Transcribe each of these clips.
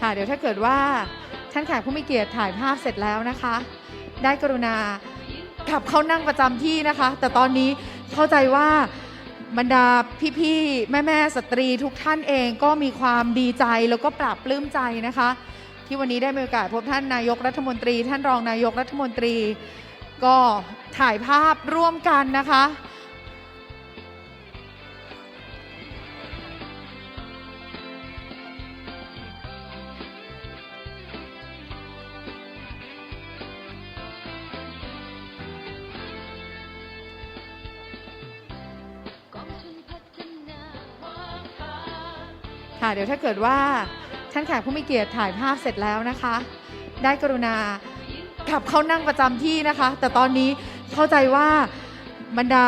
ค่ะเดี๋ยวถ้าเกิดว่าท่านแขกผู้มีเกียรติถ่ายภาพเสร็จแล้วนะคะ ได้กรุณากลับเข้านั่งประจำที่นะคะ แต่ตอนนี้เข้าใจว่าบรรดาพี่ๆ แม่ๆ สตรีทุกท่านเองก็มีความดีใจแล้วก็ปรับปลื้มใจนะคะ ที่วันนี้ได้มีโอกาสพบท่านนายกรัฐมนตรี ท่านรองนายกรัฐมนตรี ก็ถ่ายภาพร่วมกันนะคะ ค่ะเดี๋ยวถ้าเกิดว่าท่านแขกผู้มีเกียรติถ่ายภาพเสร็จแล้วนะคะ ได้กรุณากลับเข้านั่งประจำที่นะคะ แต่ตอนนี้เข้าใจว่าบรรดา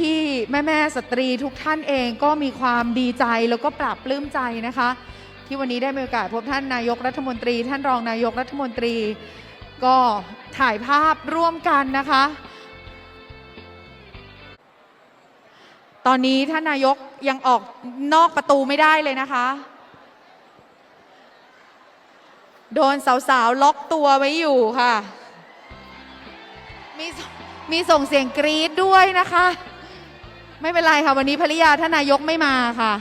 พี่ๆ แม่ๆ สตรีทุกท่านเองก็มีความดีใจแล้วก็ปรับปลื้มใจนะคะ ที่วันนี้ได้มีโอกาสพบท่านนายกรัฐมนตรี ท่านรองนายกรัฐมนตรี ก็ถ่ายภาพร่วมกันนะคะ ตอนนี้ท่านนายกยังออกนอกประตูไม่ได้เลยนะคะ โดนสาวๆ ล็อกตัวไว้อยู่ค่ะ มีสมีส่งเสียงกรี๊ดด้วยนะคะ ไม่เป็นไรค่ะ วันนี้ภริยาท่านนายกไม่มาค่ะ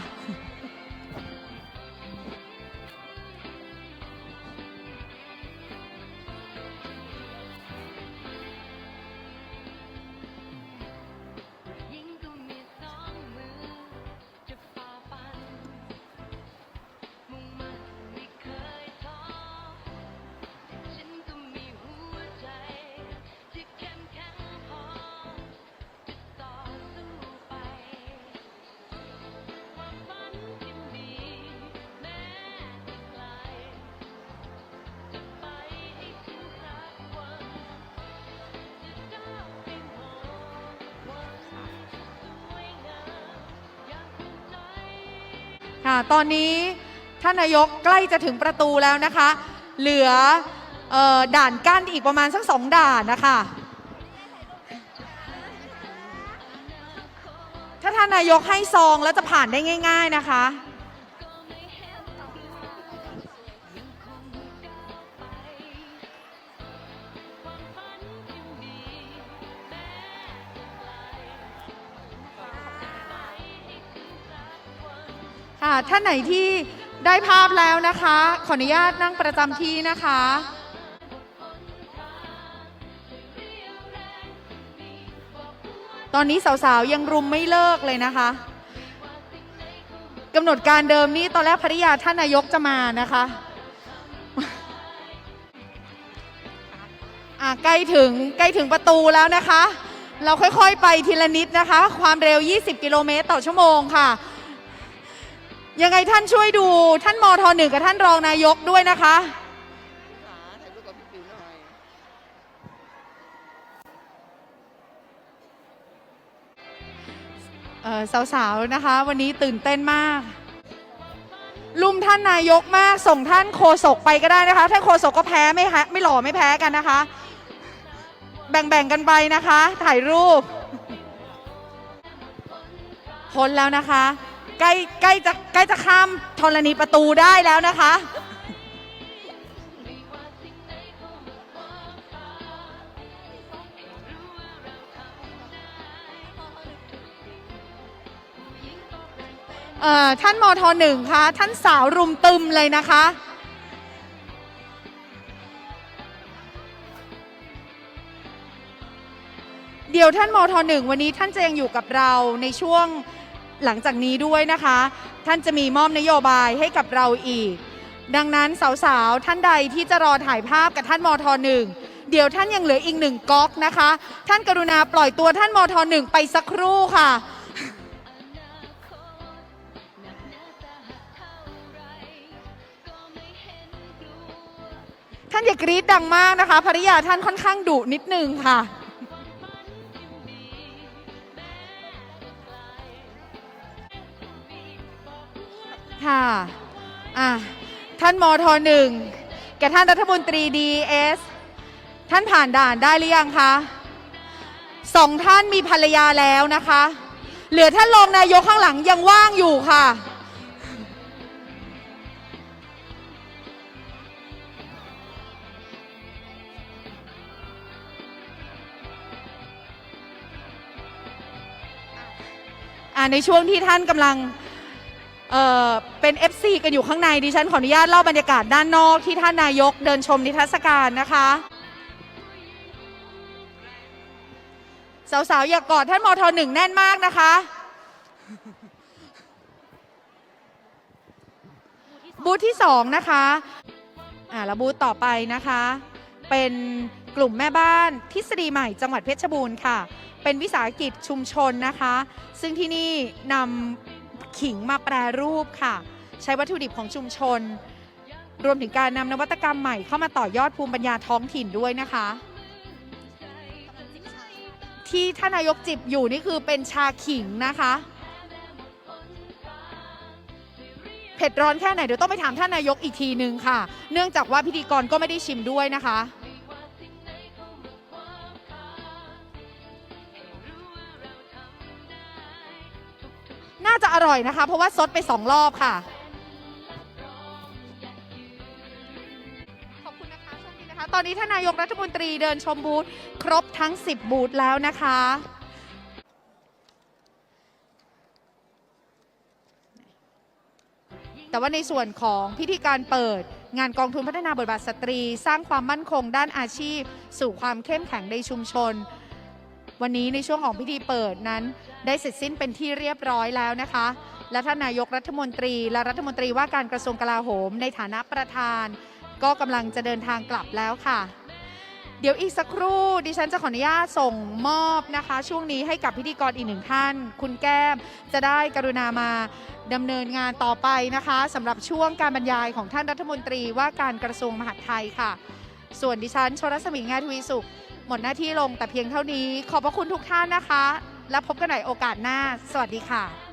ค่ะ ตอนนี้ท่านนายกใกล้จะถึงประตูแล้วนะคะ เหลือออด่านกั้นอีกประมาณสักสองด่านนะคะ ถ้าท่านนายกให้ซองแล้วจะผ่านได้ง่าย ๆนะคะ ค่ะท่านไหนที่ได้ภาพแล้วนะคะ ขออนุญาตนั่งประจำที่นะคะ ตอนนี้สาวๆ ยังรุมไม่เลิกเลยนะคะกำหนดการเดิมนี่ตอนแรกภริยาท่านนายกจะมานะคะอะใกล้ถึงใกล้ถึงประตูแล้วนะคะ เราค่อยๆไปทีละนิดนะคะ ความเร็ว 20 กิโลเมตรต่อชั่วโมงค่ะ ยังไงท่านช่วยดูท่านมทหนึ่งกับท่านรองนายกด้วยนะคะ สาวๆนะคะ วันนี้ตื่นเต้นมาก ลุมท่านนายกมากส่งท่านโคศกไปก็ได้นะคะ ท่านโคศกก็แพ้ไม่แพ้ไม่หล่อไม่แพ้กันนะคะ แบ่งๆกันไปนะคะ ถ่ายรูปพ้นแล้วนะคะ ใกล้ใกล้จะใกล้จะข้ามธรณีประตูได้แล้วนะคะ เอ่อ ท่านมทหนึ่งคะท่านสาวรุมตึมเลยนะคะเดี๋ยวท่านมทหนึ่งวันนี้ท่านจะยังอยู่กับเราในช่วง หลังจากนี้ด้วยนะคะ ท่านจะมีมอบนโยบายให้กับเราอีก ดังนั้นสาวๆ ท่านใดที่จะรอถ่ายภาพกับท่านมทหนึ่งเดี๋ยวท่านยังเหลืออีกหนึ่งก๊อกนะคะ ท่านกรุณาปล่อยตัวท่านมทหนึ่งไปสักครู่ค่ะท่าไรก็ไม่เห็นกลัวท่านอย่ากรี๊ดดังมากนะคะภริยาท่านค่อนข้างดุนิดนึงค่ะ ค่ะะท่านมทหนึ่งแก่ท่านรัฐมนตรีดีเอสท่านผ่านด่านได้หรือยังคะสองท่านมีภรรยาแล้วนะคะ เหลือท่านรองนายกข้างหลังยังว่างอยู่ค่ะ ในช่วงที่ท่านกำลัง เอ่อเป็น FC กันอยู่ข้างในดิฉันขออนุญาตเล่าบรรยากาศด้านนอกที่ท่านนายกเดินชมนิทรรศการนะคะสาวๆ อย่ากกอดท่านมทหนึ่งแน่นมากนะคะ บูธที่สองนะคะอ่าแล้วบูธต่อไปนะคะ เป็นกลุ่มแม่บ้านทฤษฎีใหม่จังหวัดเพชรบูรณ์ค่ะ เป็นวิสาหกิจชุมชนนะคะ ซึ่งที่นี่นำ ขิงมาแปรรูปค่ะ ใช้วัตถุดิบของชุมชน รวมถึงการนำนวัตกรรมใหม่เข้ามาต่อยอดภูมิปัญญาท้องถิ่นด้วยนะคะ ที่ท่านนายกจิบอยู่นี่คือเป็นชาขิงนะคะ เผ็ดร้อนแค่ไหนเดี๋ยวต้องไปถามท่านนายกอีกทีนึงค่ะ เนื่องจากว่าพิธีกรก็ไม่ได้ชิมด้วยนะคะ อยนะคะ เพราะว่าซดไปสองรอบค่ะ ขอบคุณนะคะโชคดีนะคะ ตอนนี้ท่านนายกรัฐมนตรีเดินชมบูธครบทั้ง 10 บูธแล้วนะคะแต่ว่าในส่วนของพิธีการเปิด งานกองทุนพัฒนาบทบาทสตรี สร้างความมั่นคงด้านอาชีพ สู่ความเข้มแข็งในชุมชน วันนี้ในช่วงของพิธีเปิดนั้น ได้เสร็จสิ้นเป็นที่เรียบร้อยแล้วนะคะ และท่านนายกรัฐมนตรีและรัฐมนตรีว่าการกระทรวงกลาโหม ในฐานะประธาน ก็กำลังจะเดินทางกลับแล้วค่ะ เดี๋ยวอีกสักครู่ดิฉันจะขออนุญาตส่งมอบนะคะ ช่วงนี้ให้กับพิธีกรอีกหนึ่งท่าน คุณแก้มจะได้กรุณามาดำเนินงานต่อไปนะคะสำหรับช่วงการบรรยายของท่านรัฐมนตรีว่าการกระทรวงมหาดไทยค่ะ ส่วนดิฉันชรสมิงาทวีสุข หมดหน้าที่ลงแต่เพียงเท่านี้ ขอบพระคุณทุกท่านนะคะ แล้วพบกันใหม่โอกาสหน้า สวัสดีค่ะ